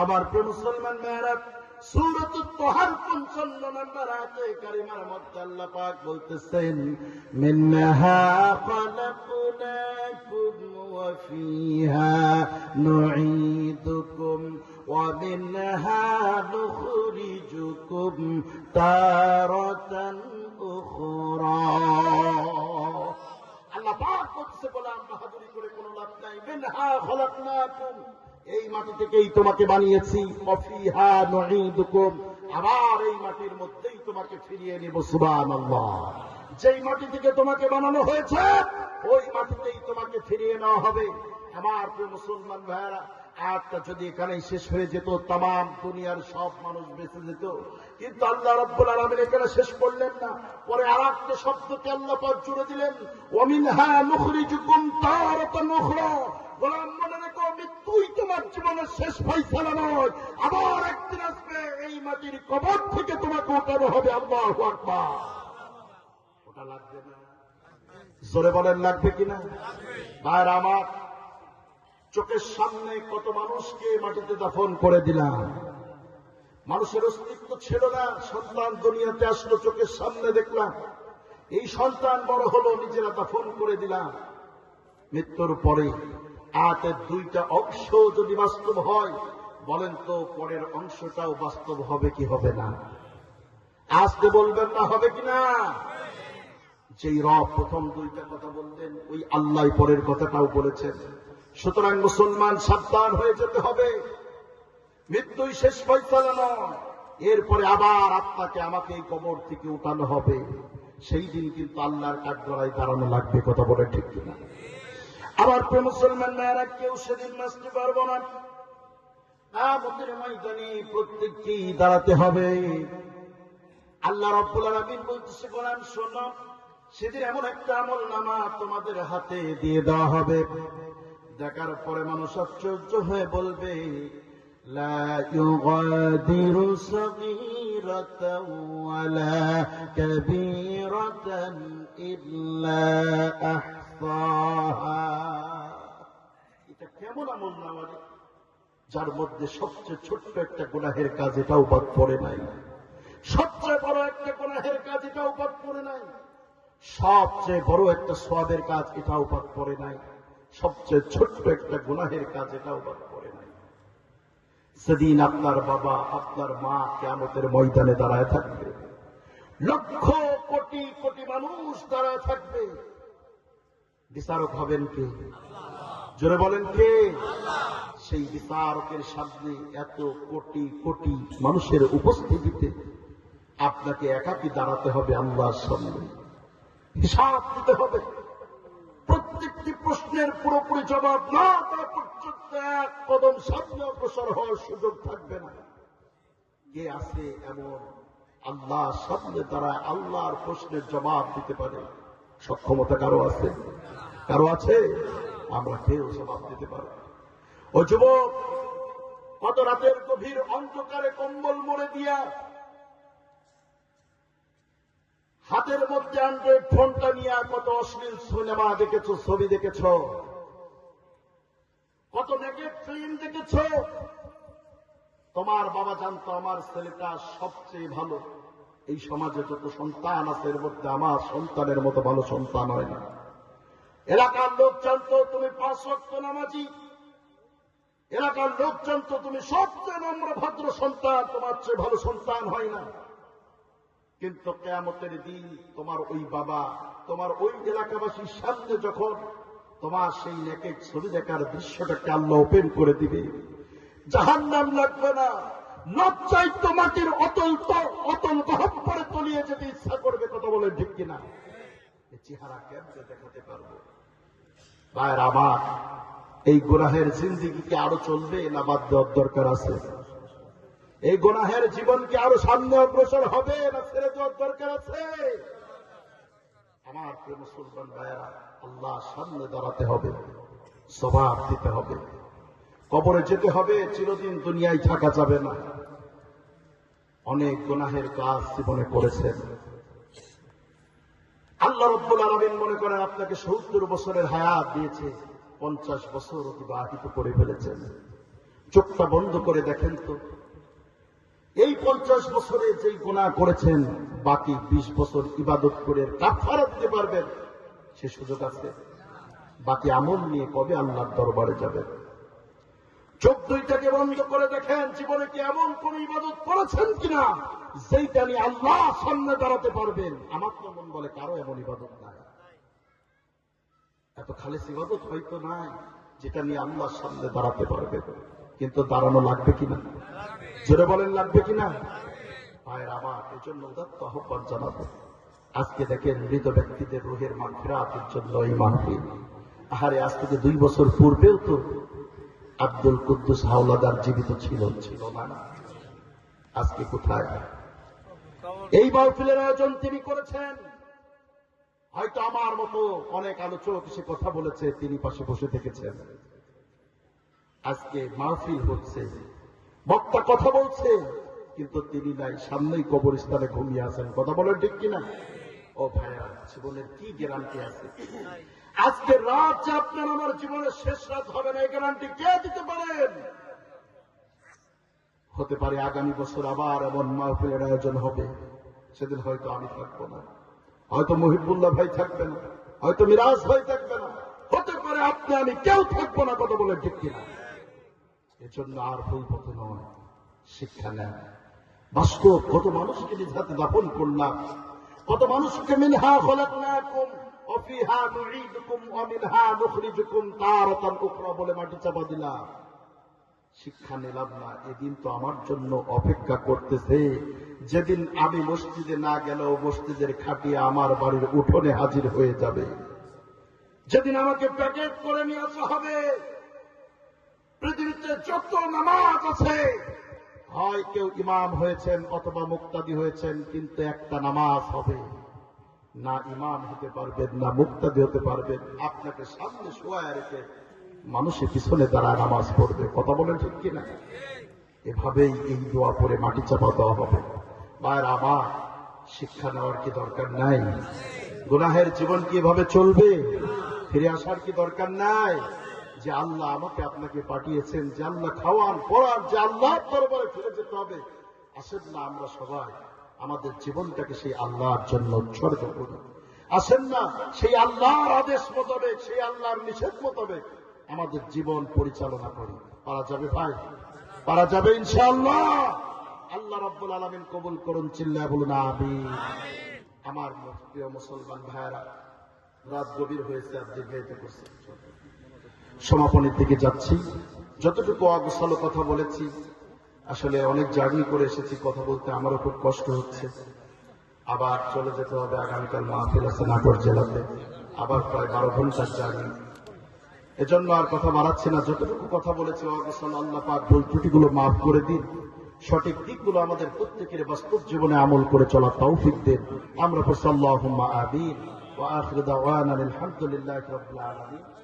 আমার প্রিয় মুসলমান মেয়েরা? সুরত তোহার পঞ্চন্ন নম্বর আয়াতে কারিমার মধ্যে আল্লাহ পাক বলতেছেন মিন্নাহা খলাকনাকুম ওয়া ফিহা নুঈদুকুম ওয়া মিনহা নুখরিজুকুম তারাতান উখরা. আল্লাহ পাক করছে বলে আমরা হাজুরি করে কোনো লাভ নাই। মিনহা খলাকনাকুম এই মাটি থেকেই তোমাকে বানিয়েছি। আবার এই মাটির মধ্যেই তোমাকে ফিরিয়ে নেব, সুবহানাল্লাহ। যেই মাটি থেকে তোমাকে বানানো হয়েছে, ওই মাটিতেই তোমাকে ফিরিয়ে নেওয়া হবে। আমার মুসলমান ভাইয়েরা, আয়াতটা যদি এখানেই শেষ হয়ে যেত তাম দুনিয়ার সব মানুষ বেঁচে যেত। কিন্তু আল্লাহ রব্বুল আলমিন এখানে শেষ করলেন না। পরে আর একটা শব্দকে আল্লাহ পাক জুড়ে দিলেন অমিন হ্যাঁ নুখরি জুকুম তার গোলাম তোমার জীবনের শেষ ফয়সালা নয়। আবার একদিন আসবে, এই মাটির কবর থেকে তোমাকে উঠানো হবে। আল্লাহ আকবার। ওটা লাগবে না। জোরে বলেন, লাগবে কিনা ভাইর আমার, চোখের সামনে কত মানুষকে মাটিতে দাফন করে দিলাম। মানুষের অস্তিত্ব ছিল না, সন্তান দুনিয়াতে আসলো, চোখের সামনে দেখলাম। এই সন্তান বড় হলো, নিজেরা দাফন করে দিলাম। মৃত্যুর পরে আয়াতের দুইটা অংশ যদি বাস্তব হয়, বলেন তো পরের অংশটাও বাস্তব হবে কি হবে না? আসতে বলবেন না হবে কি না? যেই রব প্রথম দুইটা কথা বললেন, ওই আল্লাহ পরের কথাটাও বলেছেন। সুতরাং মুসলমান সাবধান হয়ে যেতে হবে। মৃত্যুই শেষ ফয়সালা নয়, এরপরে আবার আত্মাকে আমাকে এই কবর থেকে উঠানো হবে। সেই দিন কিন্তু আল্লাহর কাঠগড়ায় দাঁড়ানো লাগবে, কথা বলে ঠিক কিনা? আবার কোন মুসলমান মেয়েরা কেউ সেদিন নাচতে পারব না। প্রত্যেককেই দাঁড়াতে হবে। আল্লাহ রব্বুল আলমিন বলতেছে সেদিন এমন একটা আমল নামা তোমাদের হাতে দিয়ে দেওয়া হবে। দেখার পরে মানুষ আশ্চর্য হয়ে বলবে, লা صغيرة ولا كبيرة إلا أحصاها এটা কেমন আমল নামা রে? যার মধ্যে সবচেয়ে ছোট্ট একটা গুনাহের কাজ এটাও বাদ পড়ে নাই সবচেয়ে বড় একটা গুনাহের কাজ এটাও বাদ পড়ে নাই সবচেয়ে বড় একটা সোয়াবের কাজ এটাও বাদ পড়ে নাই সবচেয়ে ছোট্ট একটা গুনাহের কাজ এটাও বাদ পড়ে নাই সেদিন আপনার বাবা, আপনার মা কেমতের ময়দানে দাঁড়ায় থাকবে। লক্ষ কোটি কোটি মানুষ দাঁড়ায় থাকবে। বিচারক হবেন কে? জোরে বলেন কে? সেই বিচারকের সামনে এত কোটি কোটি মানুষের উপস্থিতিতে আপনাকে একাকি দাঁড়াতে হবে আল্লাহর সামনে। হিসাব দিতে হবে। প্রত্যেকটি প্রশ্নের পুরোপুরি জবাব না দেওয়া এক কদম সামনে অগ্রসর হওয়ার সুযোগ থাকবে না। কে আছে এমন আল্লাহ সামনে তারা আল্লাহর প্রশ্নের জবাব দিতে পারে। সক্ষমতা কারও আছে? কারও আছে? আমরা কেউ জবাব দিতে পারব ও যুবক, কত রাতের গভীর অন্ধকারে কম্বল মরে দিয়া হাতের মধ্যে অ্যান্ড্রয়েড ফোনটা নিয়ে কত অশ্লীল সিনেমা দেখেছ, ছবি দেখেছ? কত নেগেট ফিল্ম দেখেছ? তোমার বাবা জানতো আমার ছেলেটা সবচেয়ে ভালো। এই সমাজে যত সন্তান আছে, এর মধ্যে আমার সন্তানের মতো ভালো সন্তান হয় না। এলাকার লোক জানতো তুমি পাঁচ রক্ত নামাজি। এলাকার লোক জানতো তুমি সবচেয়ে নম্র, ভদ্র সন্তান, তোমার চেয়ে ভালো সন্তান হয় না। কিন্তু কেয়ামতের দিন তোমার ওই বাবা, তোমার ওই এলাকাবাসীর সামনে যখন তোমার সেই নেকের ছবি দেখার দৃশ্যটাকে আল্লাহ ওপেন করে দিবে। জাহান নাম লাগবে না। লজ্জাই তো মাটির অতল অতল গহব্বরে তলিয়ে যেতে ইচ্ছা করবে কথা বলে ঠিক কিনা? চেহারা কেমনে দেখাতে পারব? ভাইয়ের আমার, এই গুনাহের জিন্দিগিকে আরও চলবে না বাদ দেওয়ার দরকার আছে? এই গোনাহের জীবনকে আরও সামনে অগ্রসর হবে না ছেড়ে দেওয়ার দরকার আছে? আমার প্রিয় মুসলমান ভাইয়েরা, আল্লাহ সামনে দাঁড়াতে হবে স্বভাব দিতে হবে। কবরে যেতে হবে, চিরদিন দুনিয়ায় থাকা যাবে না। অনেক গুনাহের কাজ জীবনে করেছেন। আল্লাহ রব্বুল আলমিন মনে করেন, আপনাকে সত্তর বছরের হায়াত দিয়েছে, পঞ্চাশ বছর অতিবাহিত করে ফেলেছেন। চোখটা বন্ধ করে দেখেন তো এই পঞ্চাশ বছরে যেই গুণা করেছেন, বাকি বিশ বছর ইবাদত করে কাফারা দিতে পারবেন। সে সুযোগ আছে। বাকি আমল নিয়ে কবে আল্লাহর দরবারে যাবেন? চোখ দুইটাকে বন্ধ করে দেখেন, জীবনে কি এমন কোন ইবাদত করেছেন কিনা? যেইটা নিয়ে আল্লাহ সামনে দাঁড়াতে পারবেন। আমার তো মন বলে কারও এমন ইবাদত নাই। এত খালেস ইবাদত হয়তো নাই, যেটা নিয়ে আল্লাহর সামনে দাঁড়াতে পারবে কিন্তু দাঁড়ানো লাগবে কিনা? জোরে বলেন, লাগবে কিনা? ভাইয়ের আমার জন্য উদাত্ত আহ্বান জানাব। আজকে দেখেন মৃত ব্যক্তিদের রোহের মান ফেরাতের জন্য এই মাহফিল আহারে, আজ থেকে দুই বছর পূর্বেও তো আব্দুল কুদ্দুস হাওলাদার জীবিত ছিল ছিল না। আজকে কোথায়? এই মাহফিলের আয়োজন তিনি করেছেন। হয়তো আমার মতো অনেক আলোচক সে কথা বলেছে, তিনি পাশে বসে থেকেছেন আজকে মাহফিল হচ্ছে। বক্তা কথা বলছে, কিন্তু তিনি নাই, সামনেই কবরস্থানে ঘুমিয়ে আছেন। কথা বলেন ঠিক কিনা? ও ভাইয়া, জীবনের কি গ্যারান্টি আছে? আজকে রাত যে আপনার আমার জীবনের শেষ রাত হবে না, এই গ্যারান্টি কে দিতে পারেন হতে পারে আগামী বছর আবার এমন মাহফিলের আয়োজন হবে। সেদিন হয়তো আমি থাকব না। হয়তো মহিবুল্লাহ ভাই থাকবে না হয়তো মিরাজ ভাই থাকবে না হতে পারে আপনি, আমি কেউ থাকব না, কথা বলে ঠিক কিনা? এজন্য আর ভুল পথে নয়। শিক্ষা নেন। বাস্তব, কত মানুষকে নিজ হাতে দাপন করলাম। কত মানুষকে মিনহা খলাকনাকুম, অফিহা নুঈদুকুম ওয়া মিনহা নুখরিজুকুম, তারাতান উখরা বলে মাটি চাপা দিলাম। শিক্ষা নিলাম না, এদিন তো আমার জন্য অপেক্ষা করতেছে। যেদিন আমি মসজিদে না গেলেও মসজিদের খাটিয়ে আমার বাড়ির উঠোনে হাজির হয়ে যাবে। যেদিন আমাকে প্যাকেট করে নিয়ে আসা হবে পৃথিবীতে যত নামাজ আছে, হয় কেউ ইমাম হয়েছেন অথবা মুক্তাদি হয়েছেন, কিন্তু একটা নামাজ হবে। না ইমাম হতে পারবেন, না মুক্তাদি হতে পারবেন। আপনাকে সামনে শোয়া রেখে মানুষের পিছনে তারা নামাজ পড়বে। কথা বলেন ঠিক কিনা? এভাবেই এই দোয়া পরে মাটি চাপা দেওয়া হবে। মায়ের আমার, শিক্ষা নেওয়ার কি দরকার নাই? গুনাহের জীবন কি এভাবে চলবে? ফিরে আসার কি দরকার নাই? যে আল্লাহ আমাকে আপনাকে পাঠিয়েছেন, যে আল্লাহ খাওয়ান, পড়ান, যে আল্লাহ দরবারে ফিরে যেতে হবে। আসেন না আমরা সবাই, আমাদের জীবনটাকে সেই আল্লাহর জন্য উৎসর্গ করি। আসেন না সেই আল্লাহর আদেশ মোতাবেক, সেই আল্লাহর নিষেধ মোতাবেক আমাদের জীবন পরিচালনা করি। পারা যাবে ভাই? পারা যাবে ইনশাআল্লাহ। আল্লাহ রব্বুল আলমিন কবুল করুন চিল্লা বলুন আবি আমার প্রিয় মুসলমান ভাইরা রাত গভীর হয়েছে আর দীর্ঘায়িত করছে সমাপনের দিকে যাচ্ছি। যতটুকু অগোছালো কথা বলেছি, আসলে অনেক জার্নি করে এসেছি, কথা বলতে আমারও খুব কষ্ট হচ্ছে। আবার চলে যেতে হবে আগামীকাল মাহফিল আছে নাটোর জেলাতে। আবার প্রায় বারো ঘণ্টার জার্নি। এজন্য আর কথা বাড়াচ্ছি না। যতটুকু কথা বলেছি, অগোছালো, আল্লাহ পাক ভুল ত্রুটিগুলো মাফ করে দিন। সঠিক দিকগুলো আমাদের প্রত্যেকের বাস্তব জীবনে আমল করে চলা তৌফিক দেন। আমরা আল্লাহুম্মা আমিন। ওয়া আখিরু দাওয়ানা আলহামদুলিল্লাহি রাব্বিল আলামিন।